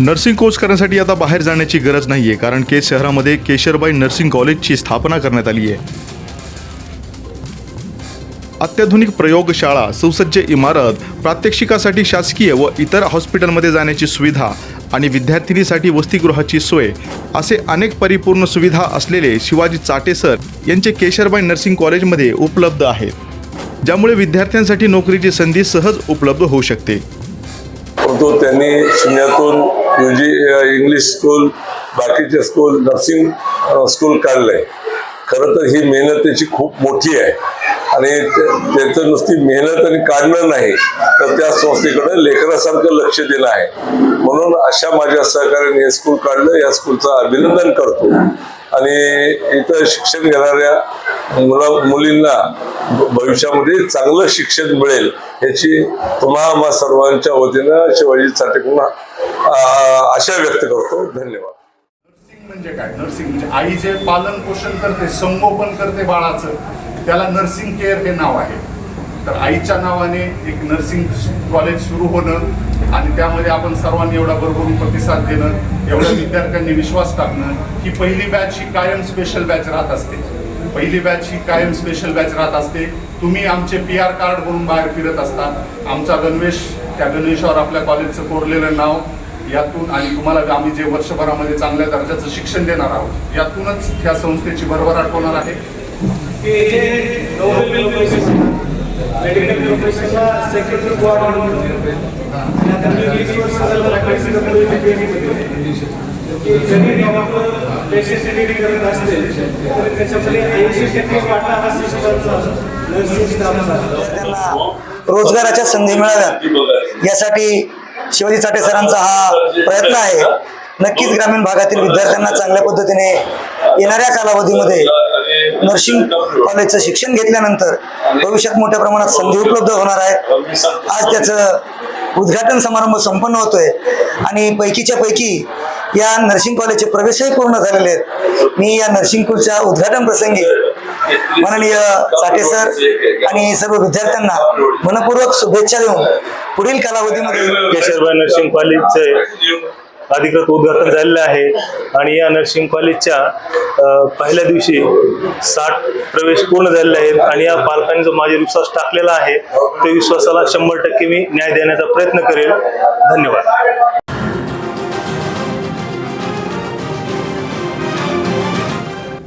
Nursing course करण्यासाठी आता बाहेर जाण्याची गरज नाही आहे कारण केज शहरामध्ये केशरबाई नर्सिंग कॉलेजची स्थापना करण्यात आली आहे. अत्याधुनिक प्रयोगशाळा सुसज्ज इमारत प्रात्यक्षिकासाठी शासकीय व इतर हॉस्पिटलमध्ये जाण्याची सुविधा आणि विद्यार्थिनीसाठी वसतिगृहाची सोय असे अनेक परिपूर्ण सुविधा असलेले शिवाजी चाटे सर यांचे केशरबाई नर्सिंग कॉलेजमध्ये उपलब्ध आहेत ज्यामुळे विद्यार्थ्यांसाठी नोकरीची संधी सहज उपलब्ध होऊ शकते. परंतु त्यांनी शून्यातून यू जी इंग्लिश स्कूल बाकीचे स्कूल नर्सिंग स्कूल स्कूल आहे खरं तर ही मेहनत त्याची खूप मोठी आहे. आणि त्याचं नुसती मेहनत आणि काढणं नाही तर त्या संस्थेकडे लेकरासारखं लक्ष दिलं आहे. म्हणून अशा माझ्या सहकार्याने हे स्कूल काढलं. या स्कूलचं अभिनंदन करतो. आणि इथं शिक्षण घेणाऱ्या मुला मुलींना भविष्यामध्ये चांगलं शिक्षण मिळेल याची तुम्हा सर्वांच्या वतीनं शिवाजी चाटेकडून आशा व्यक्त करतो. धन्यवाद. नर्सिंग म्हणजे काय? नर्सिंग म्हणजे आई जे पालन पोषण करते संगोपन करते बाळाचं त्याला नर्सिंग केअर हे नाव आहे. तर आईच्या नावाने एक नर्सिंग कॉलेज सुरू होणं आणि त्यामध्ये आपण सर्वांनी एवढा भरभरून प्रतिसाद देणं एवढ्या विद्यार्थ्यांनी विश्वास टाकणं ही पहिली बॅच ही कायम स्पेशल बॅच राहत असते. पहिली बॅच ही कायम स्पेशल बॅच राहत असते. तुम्ही आमचे पी आर कार्ड म्हणून बाहेर फिरत असता. आमचा गणवेश त्या गणवेशावर आपल्या कॉलेजचं कोरलेलं नाव यातून आणि तुम्हाला आम्ही जे वर्षभरामध्ये चांगल्या दर्जाचं शिक्षण देणार आहोत यातूनच ह्या संस्थेची भरभराट होणार आहे. मेडिकल प्रोफेशनला सेक्रेटरी बोर्ड म्हणून आता मी वीस की जरी डॉक्टर पेशंट करत असतील तर त्याच्यामध्ये ऐंशी टक्के वाटा हा सिस्टमचा नर्सिंग स्टाफचा त्यांना रोजगाराच्या संधी मिळाव्यात. यासाठी शिवाजी चाटे सरांचा हा प्रयत्न आहे. नक्कीच ग्रामीण भागातील विद्यार्थ्यांना चांगल्या पद्धतीने येणाऱ्या कालावधीमध्ये नर्सिंग कॉलेजचं शिक्षण घेतल्यानंतर भविष्यात मोठ्या प्रमाणात संधी उपलब्ध होणार आहे. आज त्याचं उद्घाटन समारंभ संपन्न होतोय. आणि पैकीच्या पैकी या नर्सिंग कॉलेजचे प्रवेशही पूर्ण झालेले आहेत. मी या नर्सिंग स्कूलच्या उद्घाटन प्रसंगी माननीय साठे सर आणि सर्व विद्यार्थ्यांना मनपूर्वक शुभेच्छा देऊन पुढील कालावधीमध्ये नर्सिंग कॉलेजचे अधिकृत उद्घाटन झालेलं आहे. आणि या नर्सिंग कॉलेजच्या पहिल्या दिवशी साठ प्रवेश पूर्ण झालेले आहेत. आणि या पालकांनी जो माझे विश्वास टाकलेला आहे त्या विश्वासाला शंभर टक्के मी न्याय देण्याचा प्रयत्न करेल. धन्यवाद.